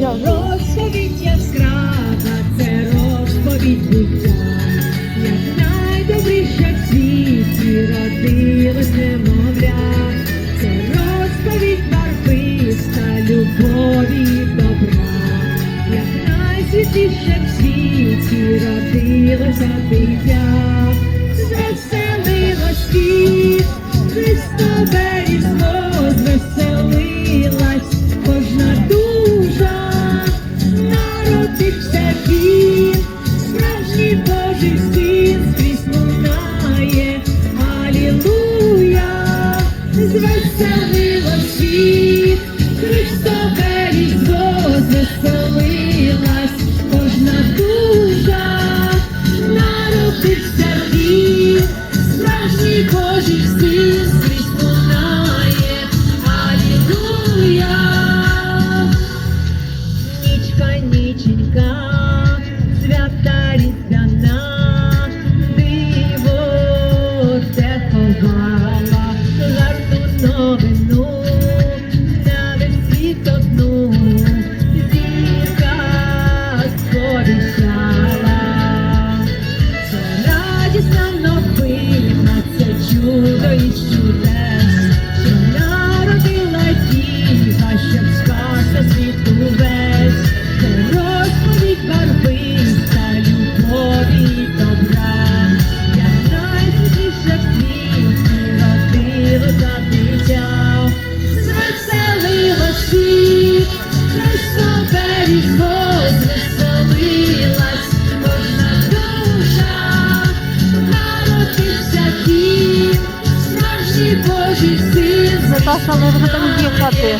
Розповідь яскрава, це розповідь буття, як найдобріша в світі родилось немовля, це розповідь барвиста, любові добра, як найсвітліше в світі родилося дитя. Christ, tell me. You. Eu tá falando que eu tenho que fazer.